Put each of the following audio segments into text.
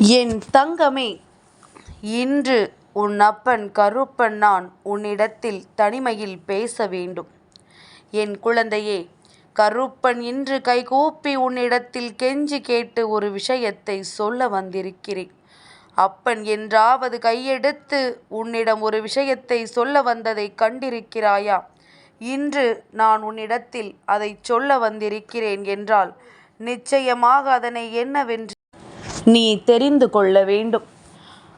என் தங்கமே இன்று உன் அப்பன் கருப்பன் நான் உன்னிடத்தில் தனிமையில் பேச வேண்டும். என் குழந்தையே கருப்பன் இன்று கைகூப்பி உன்னிடத்தில் கெஞ்சி கேட்டு ஒரு விஷயத்தை சொல்ல வந்திருக்கிறேன். அப்பன் என்றாவது கையெடுத்து உன்னிடம் ஒரு விஷயத்தை சொல்ல வந்ததைக் கண்டிருக்கிறாயா? இன்று நான் உன்னிடத்தில் அதைச் சொல்ல வந்திருக்கிறேன் என்றால் நிச்சயமாக அதனை என்னவென்று நீ தெரிந்து கொள்ள வேண்டும்.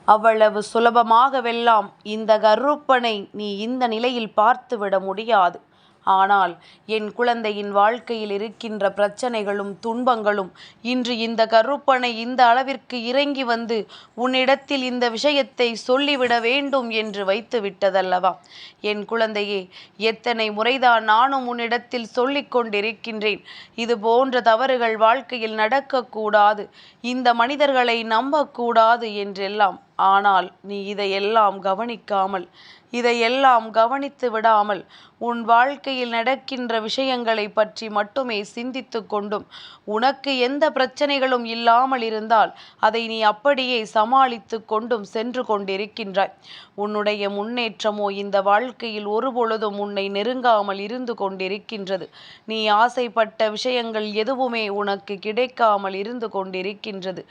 அவ்வளவு சுலபமாகவெல்லாம் இந்த கருப்பனை நீ இந்த நிலையில் பார்த்துவிட முடியாது. ஆனால் என் குழந்தையின் வாழ்க்கையில் இருக்கின்ற பிரச்சனைகளும் துன்பங்களும் இன்று இந்த கருப்பனை இந்த அளவிற்கு இறங்கி வந்து உன்னிடத்தில் இந்த விஷயத்தை சொல்லிவிட வேண்டும் என்று வைத்து விட்டதல்லவா? என் குழந்தையே எத்தனை முறைதான் நானும் உன்னிடத்தில் சொல்லிக் கொண்டிருக்கின்றேன். இது போன்ற தவறுகள் வாழ்க்கையில் நடக்கக்கூடாது. இந்த மனிதர்களை நம்பக்கூடாது என்றெல்லாம். ஆனால் நீ இதையெல்லாம் கவனிக்காமல் இதையெல்லாம் கவனித்து விடாமல் உன் வாழ்க்கையில் நடக்கின்ற விஷயங்களைப் பற்றி மட்டுமே சிந்தித்து கொண்டும் உனக்கு எந்த பிரச்சனைகளும் இல்லாமல் இருந்தால் அதை நீ அப்படியே சமாளித்து கொண்டும் சென்று கொண்டிருக்கின்றாய். உன்னுடைய முன்னேற்றமோ இந்த வாழ்க்கையில் ஒருபொழுதும் உன்னை நெருங்காமல் இருந்து கொண்டிருக்கின்றது. நீ ஆசைப்பட்ட விஷயங்கள் எதுவுமே உனக்கு கிடைக்காமல் இருந்து கொண்டிருக்கின்றது.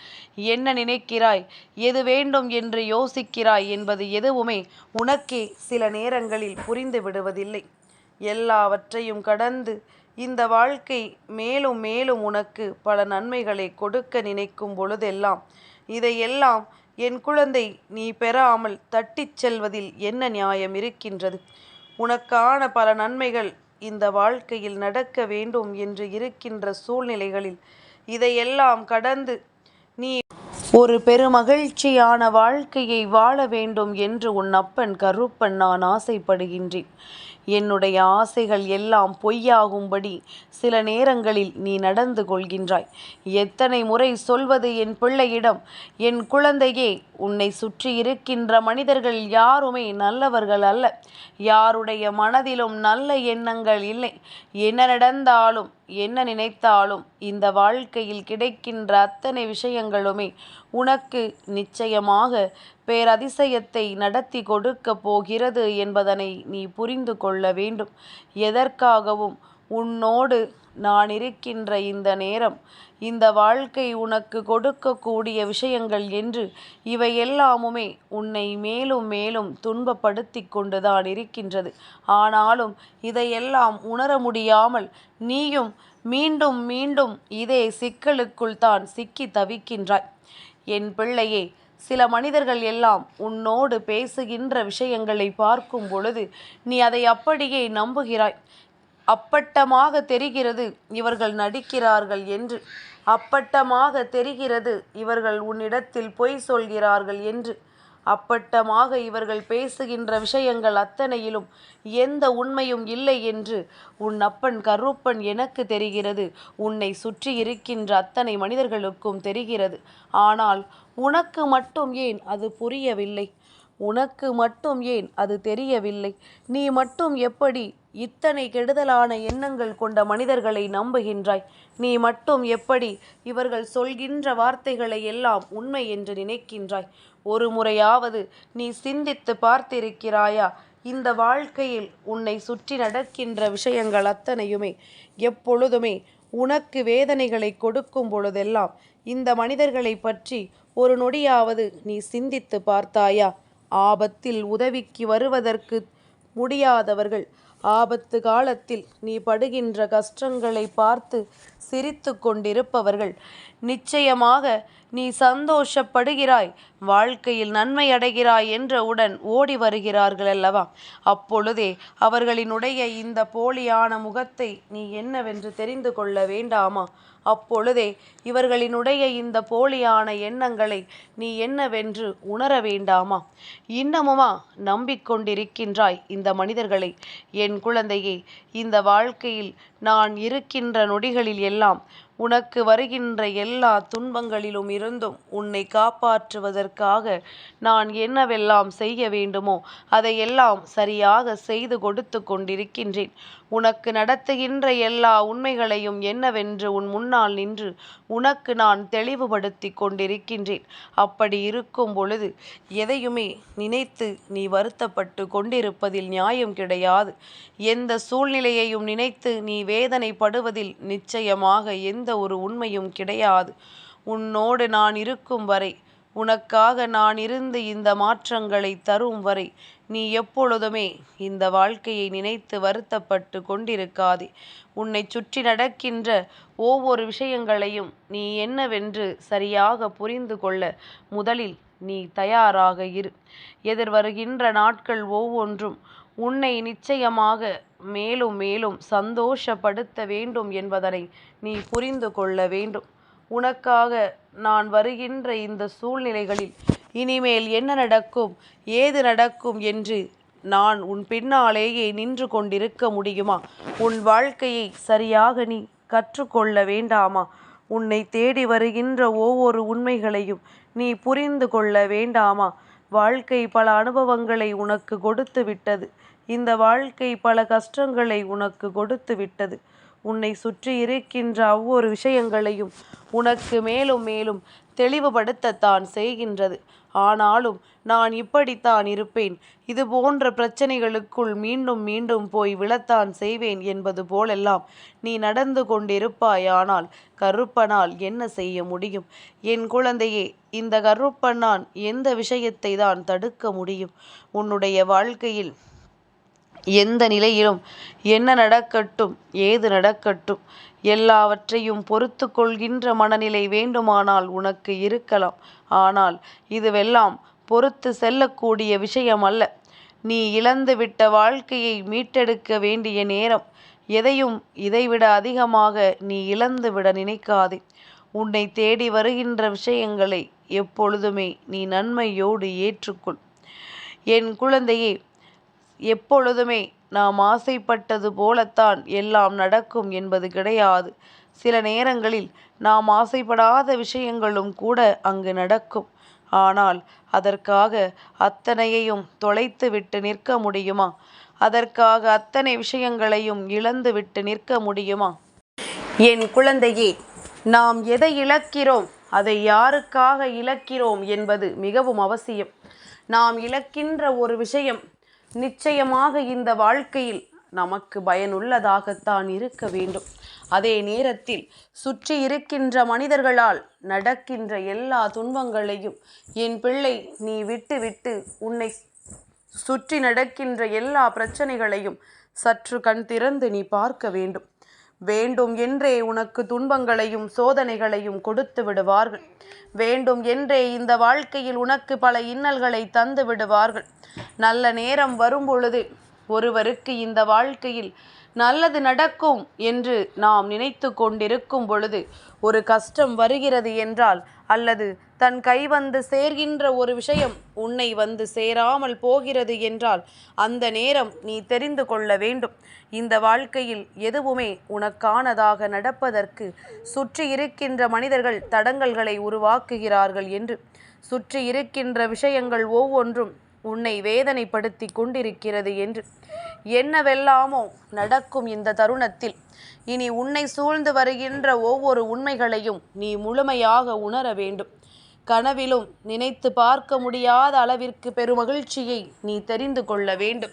என்ன நினைக்கிறாய் எது வேண்டும் என்று யோசிக்கிறாய் என்பது எதுவுமே உனக்கே சில நேரங்களில் புரிந்து விடுவதில்லை. எல்லாவற்றையும் கடந்து இந்த வாழ்க்கை மேலும் மேலும் உனக்கு பல நன்மைகளை கொடுக்க நினைக்கும் பொழுதெல்லாம் இதையெல்லாம் என் குழந்தை நீ பெறாமல் தட்டிச் செல்வதில் என்ன நியாயம் இருக்கின்றது? உனக்கான பல நன்மைகள் இந்த வாழ்க்கையில் நடக்க வேண்டும் என்று இருக்கின்ற சூழ்நிலைகளில் இதையெல்லாம் கடந்து நீ ஒரு பெருமகிழ்ச்சியான வாழ்க்கையை வாழ வேண்டும் என்று உன் அப்பன் கருப்பன் நான் ஆசைப்படுகின்றேன். என்னுடைய ஆசைகள் எல்லாம் பொய்யாகும்படி சில நேரங்களில் நீ நடந்து கொள்கின்றாய். எத்தனை முறை சொல்வது என் பிள்ளையிடம் என் குழந்தையே உன்னை சுற்றி இருக்கின்ற மனிதர்கள் யாருமே நல்லவர்கள் அல்ல. யாருடைய மனதிலும் நல்ல எண்ணங்கள் இல்லை. என்ன நடந்தாலும் என்ன நினைத்தாலும் இந்த வாழ்க்கையில் கிடைக்கின்ற அத்தனை விஷயங்களுமே உனக்கு நிச்சயமாக பேரதிசயத்தை நடத்தி கொடுக்க போகிறது என்பதனை நீ புரிந்து கொள்ள வேண்டும். எதற்காகவும் உன்னோடு நான் இருக்கின்ற இந்த நேரம் இந்த வாழ்க்கை உனக்கு கொடுக்கக்கூடிய விஷயங்கள் என்று இவையெல்லாமுமே உன்னை மேலும் மேலும் துன்பப்படுத்திக் கொண்டுதான் இருக்கின்றது. ஆனாலும் இதையெல்லாம் உணர முடியாமல் நீயும் மீண்டும் மீண்டும் இதே சிக்கலுக்குள் தான் சிக்கி தவிக்கின்றாய். என் பிள்ளையே சில மனிதர்கள் எல்லாம் உன்னோடு பேசுகின்ற விஷயங்களை பார்க்கும் பொழுது நீ அதை அப்படியே நம்புகிறாய். அப்பட்டமாக தெரிகிறது இவர்கள் நடிக்கிறார்கள் என்று. அப்பட்டமாக தெரிகிறது இவர்கள் உன்னிடத்தில் பொய் சொல்கிறார்கள் என்று. அப்பட்டமாக இவர்கள் பேசுகின்ற விஷயங்கள் அத்தனையிலும் எந்த உண்மையும் இல்லை என்று உன் அப்பன் கருப்பன் எனக்கு தெரிகிறது. உன்னை சுற்றி இருக்கின்ற அத்தனை மனிதர்களுக்கும் தெரிகிறது. ஆனால் உனக்கு மட்டும் ஏன் அது புரியவில்லை? உனக்கு மட்டும் ஏன் அது தெரியவில்லை? நீ மட்டும் எப்படி இத்தனை கெடுதலான எண்ணங்கள் கொண்ட மனிதர்களை நம்புகின்றாய்? நீ மட்டும் எப்படி இவர்கள் சொல்கின்ற வார்த்தைகளை எல்லாம் உண்மை என்று நினைக்கின்றாய்? ஒரு முறையாவது நீ சிந்தித்து பார்த்திருக்கிறாயா? இந்த வாழ்க்கையில் உன்னை சுற்றி நடக்கின்ற விஷயங்கள் அத்தனையுமே எப்பொழுதுமே உனக்கு வேதனைகளை கொடுக்கும் பொழுதெல்லாம் இந்த மனிதர்களைப் பற்றி ஒரு நொடியாவது நீ சிந்தித்து பார்த்தாயா? ஆபத்தில் உதவிக்கு வருவதற்கு முடியாதவர்கள். ஆபத்து காலத்தில் நீ படுகின்ற கஷ்டங்களை பார்த்து சிரித்து கொண்டிருப்பவர்கள். நிச்சயமாக நீ சந்தோஷப்படுகிறாய் வாழ்க்கையில் நன்மை அடைகிறாய் என்ற உடன் ஓடி வருகிறார்கள் அல்லவா? அப்பொழுதே அவர்களினுடைய இந்த போலியான முகத்தை நீ என்னவென்று தெரிந்து கொள்ள வேண்டாமா? அப்பொழுதே இவர்களினுடைய இந்த போலியான எண்ணங்களை நீ என்னவென்று உணர வேண்டாமா? இன்னமுமா நம்பிக்கொண்டிருக்கின்றாய் இந்த மனிதர்களை? என் குழந்தையே இந்த வாழ்க்கையில் நான் இருக்கின்ற நொடிகளில் எல்லாம் உனக்கு வருகின்ற எல்லா துன்பங்களிலும் இருந்தும் உன்னை காப்பாற்றுவதற்காக நான் என்னவெல்லாம் செய்ய வேண்டுமோ அதையெல்லாம் சரியாக செய்து கொடுத்து கொண்டிருக்கின்றேன். உனக்கு நடத்துகின்ற எல்லா உண்மைகளையும் என்னவென்று உன் முன்னால் நின்று உனக்கு நான் தெளிவுபடுத்திக் கொண்டிருக்கின்றேன். அப்படி இருக்கும் பொழுது எதையுமே நினைத்து நீ வருத்தப்பட்டு கொண்டிருப்பதில் நியாயம் கிடையாது. எந்த சூழ்நிலையையும் நினைத்து நீ வேதனைப்படுவதில் நிச்சயமாக எந்த ஒரு உண்மையும் கிடையாது. உன்னோடு நான் இருக்கும் வரை உனக்காக நான் இருந்து இந்த மாற்றங்களை தரும் வரை நீ எப்பொழுதுமே இந்த வாழ்க்கையை நினைத்து வருத்தப்பட்டு கொண்டிருக்காதே. உன்னை சுற்றி நடக்கின்ற ஒவ்வொரு விஷயங்களையும் நீ என்னவென்று சரியாக புரிந்து கொள்ள முதலில் நீ தயாராக இரு. எதிர்வருகின்ற நாட்கள் ஒவ்வொன்றும் உன்னை நிச்சயமாக மேலும் மேலும் சந்தோஷப்படுத்த வேண்டும் என்பதனை நீ புரிந்து கொள்ள வேண்டும். உனக்காக நான் வருகின்ற இந்த சூழ்நிலைகளில் இனிமேல் என்ன நடக்கும்? ஏது நடக்கும் என்று நான் உன் பின்னாலேயே நின்று கொண்டிருக்க முடியுமா? உன் வாழ்க்கையை சரியாக நீ கற்றுக்கொள்ள வேண்டாமா? உன்னை தேடி வருகின்ற ஒவ்வொரு உண்மைகளையும் நீ புரிந்து கொள்ள வேண்டாமா? வாழ்க்கை பல அனுபவங்களை உனக்கு கொடுத்து விட்டது. இந்த வாழ்க்கை பல கஷ்டங்களை உனக்கு கொடுத்து விட்டது. உன்னை சுற்றி இருக்கின்ற ஒவ்வொரு விஷயங்களையும் உனக்கு மேலும் மேலும் தெளிவுபடுத்தத்தான் செய்கின்றது. ஆனாலும் நான் இப்படித்தான் இருப்பேன். இது போன்ற பிரச்சனைகளுக்குள் மீண்டும் மீண்டும் போய் விழத்தான் செய்வேன் என்பது போலெல்லாம் நீ நடந்து கொண்டிருப்பாயானால் கருப்பனால் என்ன செய்ய முடியும்? என் குழந்தையே இந்த கருப்பன் நான் எந்த விஷயத்தை தான் தடுக்க முடியும்? உன்னுடைய வாழ்க்கையில் எந்த நிலையிலும் என்ன நடக்கட்டும் ஏது நடக்கட்டும் எல்லாவற்றையும் பொறுத்து கொள்கின்ற மனநிலை வேண்டுமானால் உனக்கு இருக்கலாம். ஆனால் இதுவெல்லாம் பொறுத்து செல்லக்கூடிய விஷயம் அல்ல நீ இழந்துவிட்ட வாழ்க்கையை மீட்டெடுக்க வேண்டிய நேரம். எதையும் இதைவிட அதிகமாக நீ இழந்துவிட நினைக்காதே. உன்னை தேடி வருகின்ற விஷயங்களை எப்பொழுதுமே நீ நன்மையோடு ஏற்றுக்கொள். என் குழந்தையே எப்பொழுதுமே நாம் ஆசைப்பட்டது போலத்தான் எல்லாம் நடக்கும் என்பது கிடையாது. சில நேரங்களில் நாம் ஆசைப்படாத விஷயங்களும் கூட அங்கு நடக்கும். ஆனால் அதற்காக அத்தனையையும் தொலைத்து விட்டு நிற்க முடியுமா? அதற்காக அத்தனை விஷயங்களையும் இழந்து விட்டு நிற்க முடியுமா? என் குழந்தையே நாம் எதை இழக்கிறோம்? அதை யாருக்காக இழக்கிறோம் என்பது மிகவும் அவசியம். நாம் இழக்கின்ற ஒரு விஷயம் நிச்சயமாக இந்த வாழ்க்கையில் நமக்கு பயனுள்ளதாகத்தான் இருக்க வேண்டும். அதே நேரத்தில் சுற்றி இருக்கின்ற மனிதர்களால் நடக்கின்ற எல்லா துன்பங்களையும் என் பிள்ளை நீ விட்டு விட்டு உன்னை சுற்றி நடக்கின்ற எல்லா பிரச்சனைகளையும் சற்று கண் திறந்து நீ பார்க்க வேண்டும். வேண்டும் என்றே உனக்கு துன்பங்களையும் சோதனைகளையும் கொடுத்து விடுவார்கள். வேண்டும் என்றே இந்த வாழ்க்கையில் உனக்கு பல இன்னல்களை தந்து விடுவார்கள். நல்ல நேரம் வரும் பொழுது ஒருவருக்கு இந்த வாழ்க்கையில் நல்லது நடக்கும் என்று நாம் நினைத்து கொண்டிருக்கும் பொழுது ஒரு கஷ்டம் வருகிறது என்றால் அல்லது தன் கை வந்து சேர்கின்ற ஒரு விஷயம் உன்னை வந்து சேராமல் போகிறது என்றால் அந்த நேரம் நீ தெரிந்து கொள்ள வேண்டும். இந்த வாழ்க்கையில் எதுவுமே உனக்கானதாக நடப்பதற்கு சுற்றி இருக்கின்ற மனிதர்கள் தடங்கல்களை உருவாக்குகிறார்கள் என்று. சுற்றி இருக்கின்ற விஷயங்கள் ஒவ்வொன்றும் உன்னை வேதனைப்படுத்தி கொண்டிருக்கிறது என்று. என்னவெல்லாமோ நடக்கும் இந்த தருணத்தில். இனி உன்னை சூழ்ந்து வருகின்ற ஒவ்வொரு உண்மைகளையும் நீ முழுமையாக உணர வேண்டும். கனவிலும் நினைத்து பார்க்க முடியாத அளவிற்கு பெருமகிழ்ச்சியை நீ தெரிந்து கொள்ள வேண்டும்.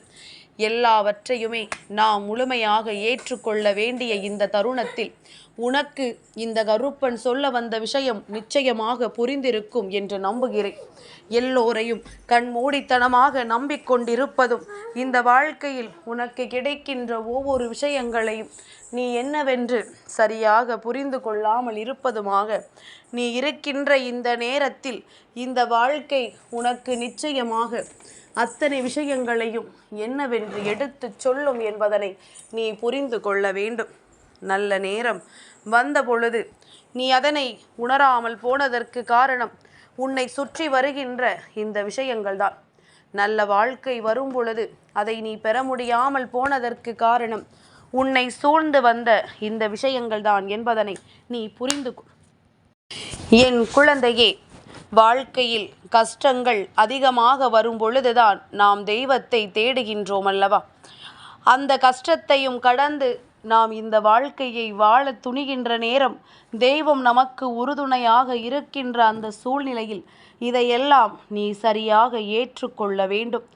எல்லாவற்றையுமே நாம் முழுமையாக ஏற்றுக்கொள்ள வேண்டிய இந்த தருணத்தில் உனக்கு இந்த கருப்பன் சொல்ல வந்த விஷயம் நிச்சயமாக புரிந்திருக்கும் என்று நம்புகிறேன். எல்லோரையும் கண்மூடித்தனமாக நம்பிக்கொண்டிருப்பதும் இந்த வாழ்க்கையில் உனக்கு கிடைக்கின்ற ஒவ்வொரு விஷயங்களையும் நீ என்னவென்று சரியாக புரிந்து கொள்ளாமல் இருப்பதுமாக நீ இருக்கின்ற இந்த நேரத்தில் இந்த வாழ்க்கை உனக்கு நிச்சயமாக அத்தனை விஷயங்களையும் என்னவென்று எடுத்துச் சொல்லும் என்பதனை நீ புரிந்து கொள்ள வேண்டும். நல்ல நேரம் வந்த பொழுது நீ அதனை உணராமல் போனதற்கு காரணம் உன்னை சுற்றி வருகின்ற இந்த விஷயங்கள்தான். நல்ல வாழ்க்கை வரும் பொழுது அதை நீ பெற முடியாமல் போனதற்கு காரணம் உன்னை சூழ்ந்து வந்த இந்த விஷயங்கள் தான் என்பதனை நீ புரிந்து என் குழந்தையே வாழ்க்கையில் கஷ்டங்கள் அதிகமாக வரும் பொழுதுதான் நாம் தெய்வத்தை தேடுகின்றோம் அல்லவா அந்த கஷ்டத்தையும் கடந்து நாம் இந்த வாழ்க்கையை வாழத் துணிகின்ற நேரம் தெய்வம் நமக்கு உறுதுணையாக இருக்கின்ற அந்த சூழ்நிலையில் இதையெல்லாம் நீ சரியாக ஏற்றுக்கொள்ள வேண்டும்.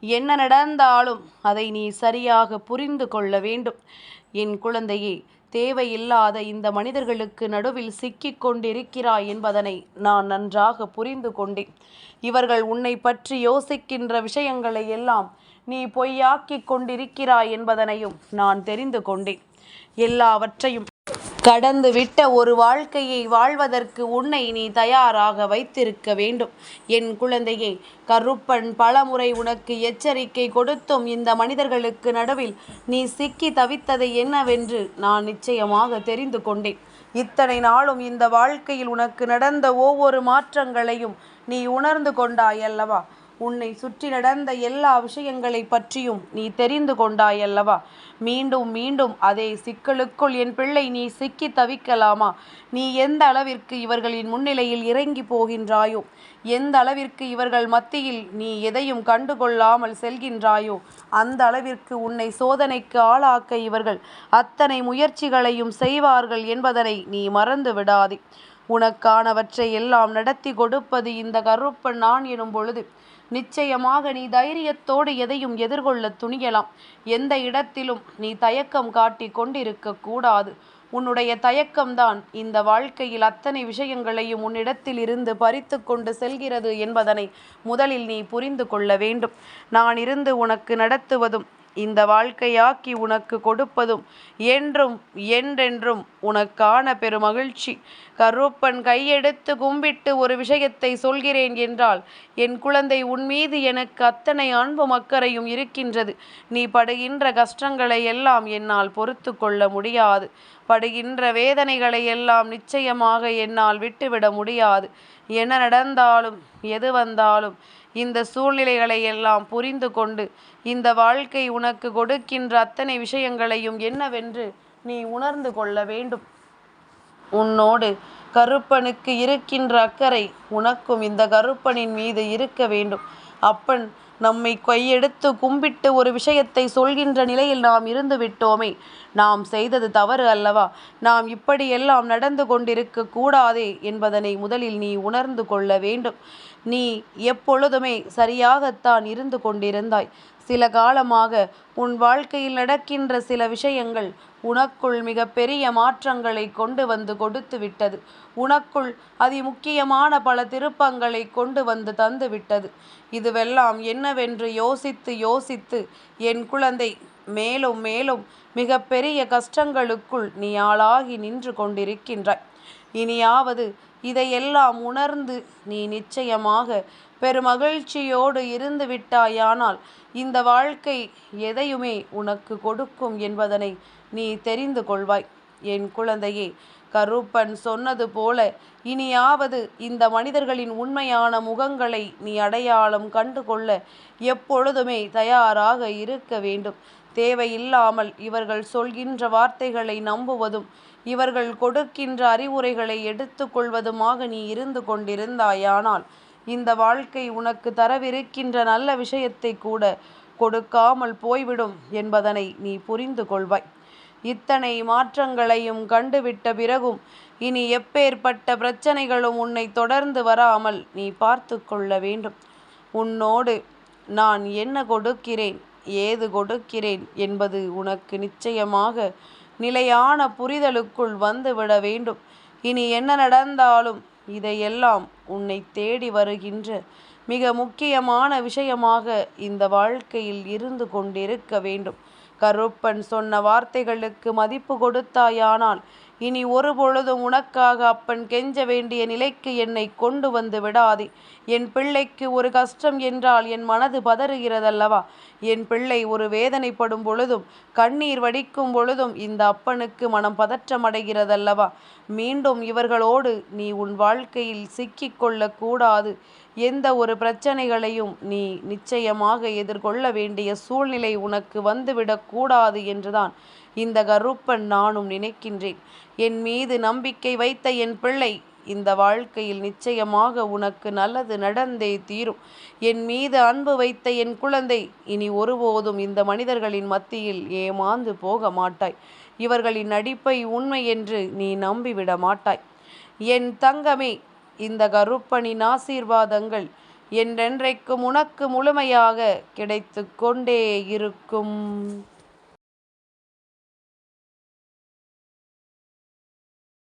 என்ன நடந்தாலும் அதை நீ சரியாக புரிந்து கொள்ள வேண்டும். என் குழந்தையே தேவையில்லாத இந்த மனிதர்களுக்கு நடுவில் சிக்கிக் கொண்டிருக்கிறாய் என்பதனை நான் நன்றாக புரிந்து கொண்டேன். இவர்கள் உன்னை பற்றி யோசிக்கின்ற விஷயங்களை எல்லாம் நீ பொய்யாக்கிக் கொண்டிருக்கிறாய் என்பதனையும் நான் தெரிந்து கொண்டேன். எல்லாவற்றையும் கடந்து விட்ட ஒரு வாழ்க்கையை வாழ்வதற்கு உன்னை நீ தயாராக வைத்திருக்க வேண்டும். என் குழந்தையே கருப்பன் பலமுறை உனக்கு எச்சரிக்கை கொடுத்தும் இந்த மனிதர்களுக்கு நடுவில் நீ சிக்கி தவித்ததை என்னவென்று நான் நிச்சயமாக தெரிந்து கொண்டேன். இத்தனை நாளும் இந்த வாழ்க்கையில் உனக்கு நடந்த ஒவ்வொரு மாற்றங்களையும் நீ உணர்ந்து கொண்டாய் அல்லவா? உன்னை சுற்றி நடந்த எல்லா விஷயங்களை பற்றியும் நீ தெரிந்து கொண்டாயல்லவா? மீண்டும் மீண்டும் அதே சிக்கலுக்குள் என் பிள்ளை நீ சிக்கி தவிக்கலாமா? நீ எந்த அளவிற்கு இவர்களின் முன்னிலையில் இறங்கி போகின்றாயோ? எந்த அளவிற்கு இவர்கள் மத்தியில் நீ எதையும் கண்டுகொள்ளாமல் செல்கின்றாயோ? அந்த அளவிற்கு உன்னை சோதனைக்கு ஆளாக்க இவர்கள் அத்தனை முயற்சிகளையும் செய்வார்கள் என்பதனை நீ மறந்து விடாதே. உனக்கானவற்றை எல்லாம் நடத்தி கொடுப்பது இந்த கருப்பன் நான் எனும் பொழுது நிச்சயமாக நீ தைரியத்தோடு எதையும் எதிர்கொள்ள துணியலாம். எந்த இடத்திலும் நீ தயக்கம் காட்டி கொண்டிருக்க கூடாது. உன்னுடைய தயக்கம்தான் இந்த வாழ்க்கையில் அத்தனை விஷயங்களையும் உன்னிடத்தில் இருந்து பறித்து கொண்டு செல்கிறது என்பதனை முதலில் நீ புரிந்து கொள்ள வேண்டும். நான் இருந்து உனக்கு நடத்துவதும் இந்த வாழ்க்கையாக்கி உனக்கு கொடுப்பதும் என்றும் என்றென்றும் உனக்கான பெருமகிழ்ச்சி. கருப்பன் கையெடுத்து கும்பிட்டு ஒரு விஷயத்தை சொல்கிறேன் என்றால் என் குழந்தை உன்மீது எனக்கு அத்தனை அன்பும் அக்கறையும் இருக்கின்றது. நீ படுகின்ற கஷ்டங்களை எல்லாம் என்னால் பொறுத்து கொள்ள முடியாது. படுகின்ற வேதனைகளை எல்லாம் நிச்சயமாக என்னால் விட்டுவிட முடியாது. என்ன நடந்தாலும் எது வந்தாலும் இந்த சூழ்நிலைகளை எல்லாம் புரிந்து கொண்டு இந்த வாழ்க்கை உனக்கு கொடுக்கின்ற அத்தனை விஷயங்களையும் என்னவென்று நீ உணர்ந்து கொள்ள வேண்டும். உன்னோடு கருப்பனுக்கு இருக்கின்ற அக்கறை உனக்கும் இந்த கருப்பனின் மீது இருக்க வேண்டும். அப்பன் நம்மை கையெடுத்து கும்பிட்டு ஒரு விஷயத்தை சொல்கின்ற நிலையில் நாம் இருந்து விட்டோமே. நாம் செய்தது தவறு அல்லவா? நாம் இப்படியெல்லாம் நடந்து கொண்டிருக்க கூடாதே என்பதனை முதலில் நீ உணர்ந்து கொள்ள வேண்டும். நீ எப்பொழுதுமே சரியாகத்தான் இருந்து கொண்டிருந்தாய். சில காலமாக உன் வாழ்க்கையில் நடக்கின்ற சில விஷயங்கள் உனக்குள் மிக பெரிய மாற்றங்களை கொண்டு வந்து கொடுத்து விட்டது. உனக்குள் அதி முக்கியமான பல திருப்பங்களை கொண்டு வந்து தந்து விட்டது. இதுவெல்லாம் என்னவென்று யோசித்து யோசித்து என் குழந்தை மேலும் மேலும் மிக பெரிய கஷ்டங்களுக்குள் நீ ஆளாகி நின்று கொண்டிருக்கின்றாய். இனியாவது இதையெல்லாம் உணர்ந்து நீ நிச்சயமாக பெருமகிழ்ச்சியோடு இருந்து விட்டாயானால் இந்த வாழ்க்கை எதையுமே உனக்கு கொடுக்கும் என்பதனை நீ தெரிந்து கொள்வாய். என் குழந்தையே கருப்பன் சொன்னது போல இனியாவது இந்த மனிதர்களின் உண்மையான முகங்களை நீ அடையாளம் கண்டு கொள்ள எப்பொழுதுமே தயாராக இருக்க வேண்டும். தேவையில்லாமல் இவர்கள் சொல்கின்ற வார்த்தைகளை நம்புவதும் இவர்கள் கொடுக்கின்ற அறிவுரைகளை எடுத்துக்கொள்வதுமாக நீ இருந்து கொண்டிருந்தாயானால் இந்த வாழ்க்கை உனக்கு தரவிருக்கின்ற நல்ல விஷயத்தை கூட கொடுக்காமல் போய்விடும் என்பதனை நீ புரிந்து கொள்வாய். இத்தனை மாற்றங்களையும் கண்டுவிட்ட பிறகும் இனி எப்பேற்பட்ட பிரச்சனைகளும் உன்னை தொடர்ந்து வராமல் நீ பார்த்து கொள்ள வேண்டும். உன்னோடு நான் என்ன கொடுக்கிறேன் ஏது கொடுக்கிறேன் என்பது உனக்கு நிச்சயமாக நிலையான புரிதலுக்குள் வந்துவிட வேண்டும். இனி என்ன நடந்தாலும் இதையெல்லாம் உன்னை தேடி வருகின்ற மிக முக்கியமான விஷயமாக இந்த வாழ்க்கையில் இருந்து கொண்டிருக்க வேண்டும். கருப்பன் சொன்ன வார்த்தைகளுக்கு மதிப்பு கொடுத்தாயானால் இனி ஒரு பொழுதும் உனக்காக அப்பன் கெஞ்ச வேண்டிய நிலைக்கு என்னை கொண்டு வந்து விடாதே. என் பிள்ளைக்கு ஒரு கஷ்டம் என்றால் என் மனது பதறுகிறதல்லவா? என் பிள்ளை ஒரு வேதனைப்படும் பொழுதும் கண்ணீர் வடிக்கும் பொழுதும் இந்த அப்பனுக்கு மனம் பதற்றமடைகிறதல்லவா? மீண்டும் இவர்களோடு நீ உன் வாழ்க்கையில் சிக்கிக்கொள்ள கூடாது எந்த ஒரு பிரச்சனைகளையும் நீ நிச்சயமாக எதிர்கொள்ள வேண்டிய சூழ்நிலை உனக்கு வந்துவிடக்கூடாது என்றுதான் இந்த கருப்பன் நானும் நினைக்கின்றேன். என் மீது நம்பிக்கை வைத்த என் பிள்ளை இந்த வாழ்க்கையில் நிச்சயமாக உனக்கு நல்லது நடந்தே தீரும். என் மீது அன்பு வைத்த என் குழந்தை இனி ஒருபோதும் இந்த மனிதர்களின் மத்தியில் ஏமாந்து போக மாட்டாய். இவர்களின் நடிப்பை உண்மை என்று நீ நம்பிவிட மாட்டாய். என் தங்கமே இந்த கருப்பனின் ஆசீர்வாதங்கள் என்றென்றைக்கும் உனக்கு முழுமையாக கிடைத்து கொண்டே இருக்கும்.